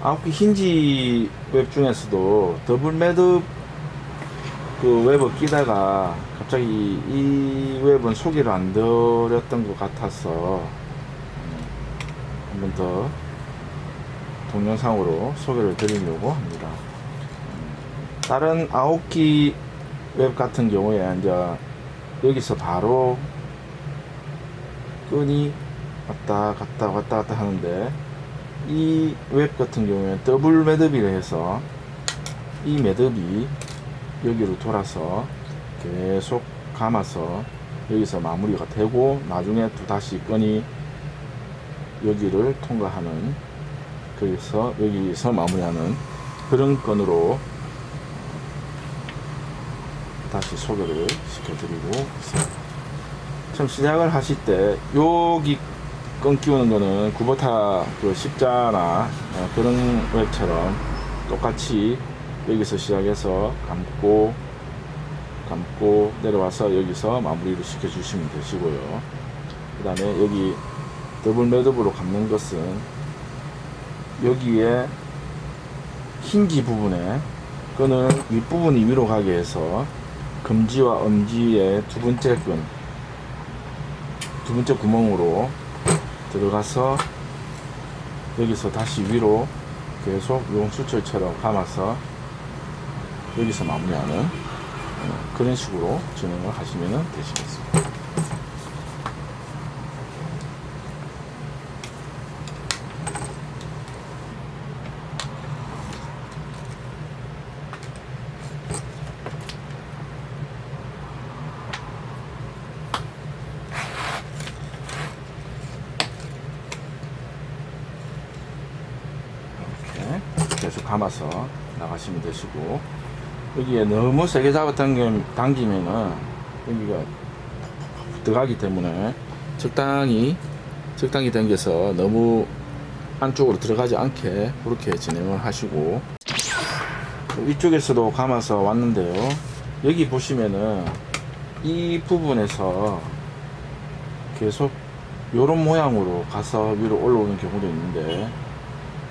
아홉 힌지 웹 중에서도 더블 매듭 그 웹을 끼다가 갑자기 이 웹은 소개를 안 드렸던 것 같아서 한번 더 동영상으로 소개를 드리려고 합니다. 음, 다른 아홉기 웹 같은 경우에 이제 여기서 바로 끈이 왔다 갔다 왔다 갔다 하는데 이 웹 같은 경우에 더블 매듭이라 해서 이 매듭이 여기로 돌아서 계속 감아서 여기서 마무리가 되고 나중에 또 다시 끈이 여기를 통과하는 거기서 여기서 마무리하는 그런 건으로 다시 소개를 시켜드리고 있습니다. 참 시작을 하실 때 여기 끈 끼우는 거는 구보타 그 십자나 어, 그런 웹처럼 똑같이 여기서 시작해서 감고 감고 내려와서 여기서 마무리를 시켜 주시면 되시고요. 그 다음에 여기 더블 매듭으로 감는 것은 여기에 흰지 부분에 끈을 윗부분이 위로 가게 해서 금지와 엄지의 두 번째 끈, 두 번째 구멍으로 들어가서 여기서 다시 위로 계속 용수철처럼 감아서 여기서 마무리하는 어, 그런 식으로 진행을 하시면 되시겠습니다. 이렇게 계속 감아서 나가시면 되시고 여기에 너무 세게 잡아 당기면은 여기가 들어가기 때문에 적당히 적당히 당겨서 너무 안쪽으로 들어가지 않게 그렇게 진행을 하시고 이쪽에서도 감아서 왔는데요. 여기 보시면은 이 부분에서 계속 요런 모양으로 가서 위로 올라오는 경우도 있는데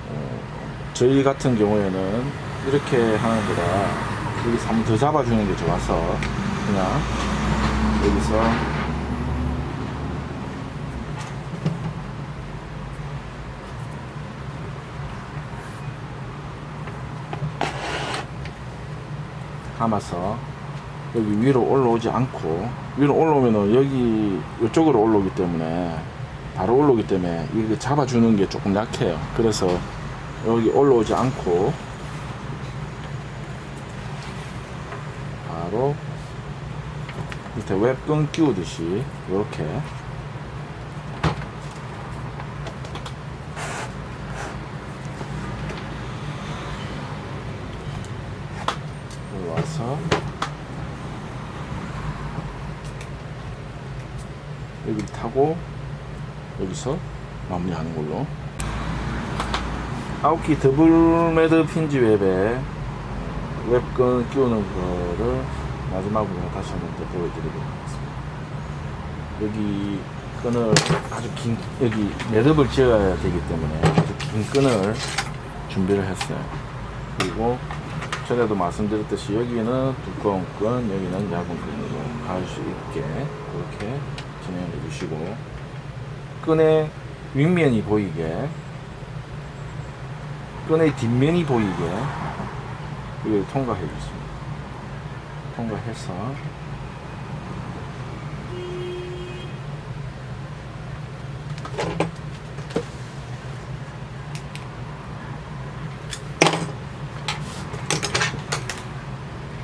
어, 저희 같은 경우에는 이렇게 하는 거라 여기서 한번 더 잡아주는 게 좋아서 그냥 여기서 감아서 여기 위로 올라오지 않고 위로 올라오면은 여기 이쪽으로 올라오기 때문에 바로 올라오기 때문에 이게 잡아주는 게 조금 약해요. 그래서 여기 올라오지 않고 바로 밑에 웹끈 끼우듯이 이렇게. 올라와서 여기를 타고 여기서 마무리하는 걸로 아홉기 더블 매듭 힌지 웹에 웹끈 끼우는 거를 마지막으로 다시 한번 더 보여드리도록 하겠습니다. 여기 끈을 아주 긴 여기 매듭을 지어야 되기 때문에 아주 긴 끈을 준비를 했어요. 그리고 전에도 말씀드렸듯이 여기는 두꺼운 끈, 여기는 얇은 끈으로 갈수 있게 그렇게 진행해 주시고 끈의 윗면이 보이게 끈의 뒷면이 보이게 이걸 통과해 주십니다. 통과해서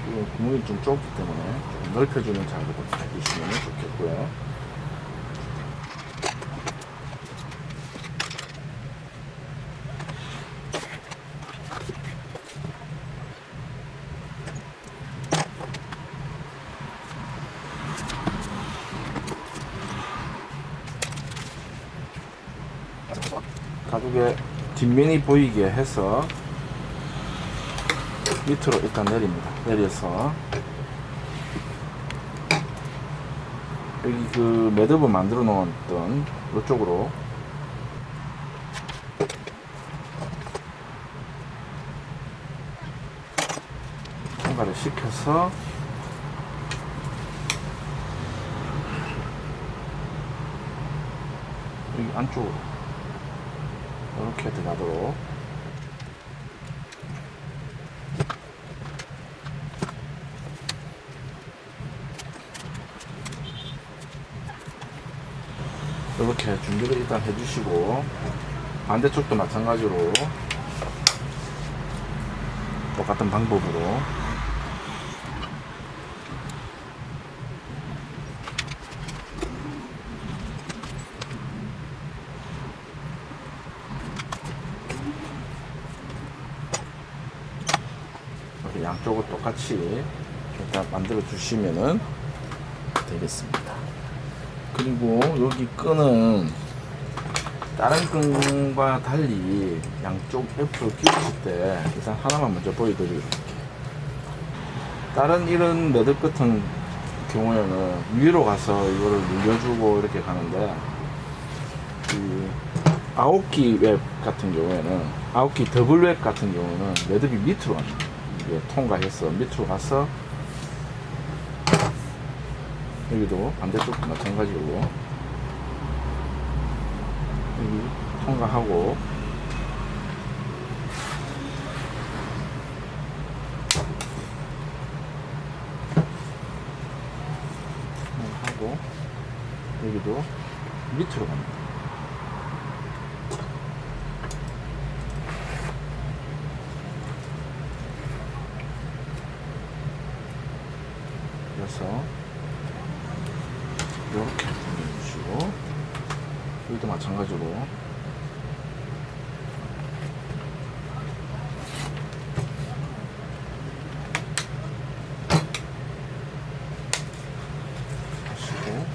이 구멍이 좀 좁기 때문에 좀 넓혀주는 작업을 해주시면 좋겠고요. 가죽의 뒷면이 보이게 해서 밑으로 일단 내립니다. 내려서. 여기 그 매듭을 만들어 놓았던 이쪽으로. 통과를 시켜서 여기 안쪽으로. 이렇게 들어가도록 이렇게 준비를 일단 해주시고 반대쪽도 마찬가지로 똑같은 방법으로 이렇게 양쪽을 똑같이 일단 만들어 주시면은 되겠습니다. 그리고 여기 끈은 다른 끈과 달리 양쪽 옆으로 끼우실 때 일단 하나만 먼저 보여드릴게요. 다른 이런 매듭 같은 경우에는 위로 가서 이거를 눌려주고 이렇게 가는데 이 아홉기 웹 같은 경우에는 아홉기 더블 웹 같은 경우는 매듭이 밑으로 갑니다. 이게 통과해서 밑으로 가서 여기도 반대쪽도 마찬가지고 여기 통과하고 하고 여기도 밑으로 갑니다. 그래서 이렇게 돌려주시고 여기도 마찬가지로 하시고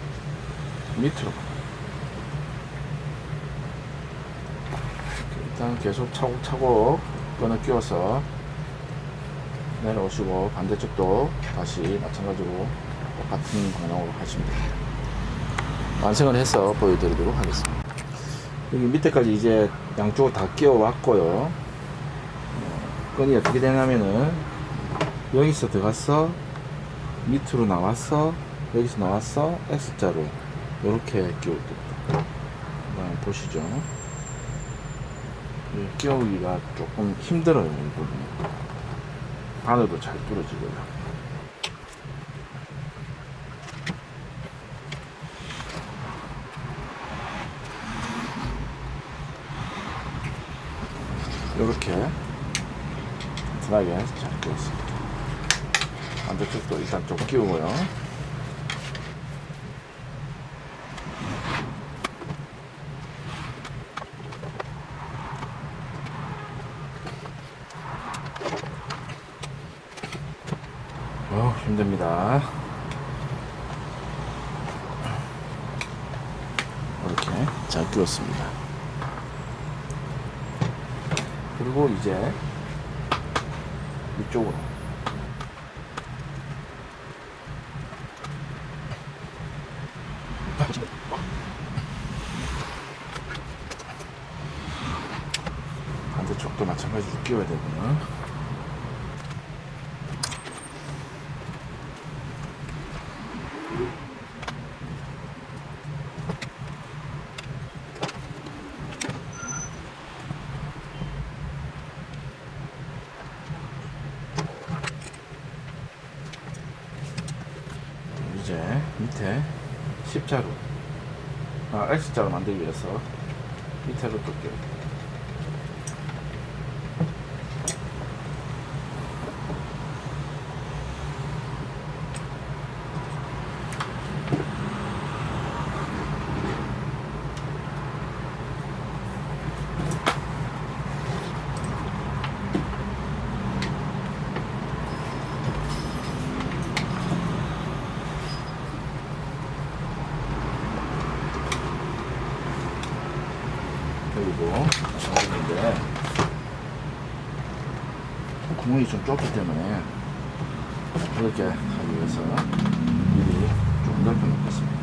밑으로 일단 계속 차곡차곡 끈을 끼워서 내려오시고 반대쪽도 다시 마찬가지로 똑같은 방향으로 하시면 됩니다. 완성을 해서 보여드리도록 하겠습니다. 여기 밑에까지 이제 양쪽을 다 끼워 왔고요. 어, 끈이 어떻게 되냐면은 여기서 들어가서 밑으로 나와서 여기서 나와서 X자로 이렇게 끼울 겁니다. 보시죠. 이 끼우기가 조금 힘들어요, 이 부분은. 바늘도 잘 뚫어지고요. 이렇게 튼튼하게 잘 끼웠습니다. 반대쪽도 일단 좀 끼우고요. 어, 힘듭니다. 이렇게 잘 끼웠습니다. 그리고 이제 이쪽으로 반대쪽도 마찬가지로 끼워야 되고요. 이제 밑에 십자로. 아 X자로 만들기 위해서 밑에로 또 끼워 그리고 마찬가지인데 구멍이 좀 좁기 때문에 이렇게 하기 위해서 미리 좀 넓혀 놓겠습니다.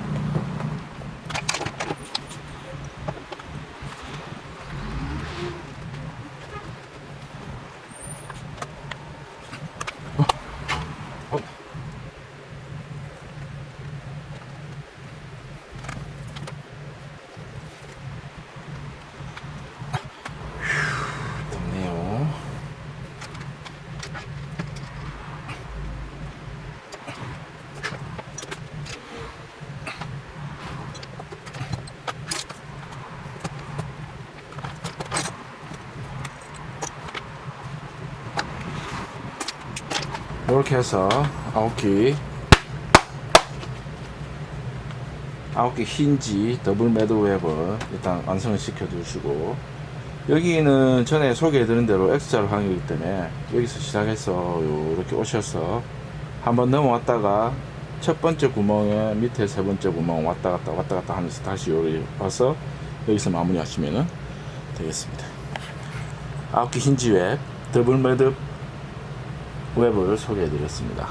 이렇게 해서 아홉 개 아홉 개 힌지 더블 매드 웹을 일단 완성을 시켜 주시고 여기는 전에 소개해 드린 대로 X자로 항이기 때문에 여기서 시작해서 이렇게 오셔서 한번 넘어왔다가 첫 번째 구멍에 밑에 세 번째 구멍 왔다 갔다 왔다 갔다 하면서 다시 여기 와서 여기서 마무리 하시면 되겠습니다. 아홉 개 힌지 웹 더블 매듭 웹을 소개해 드렸습니다.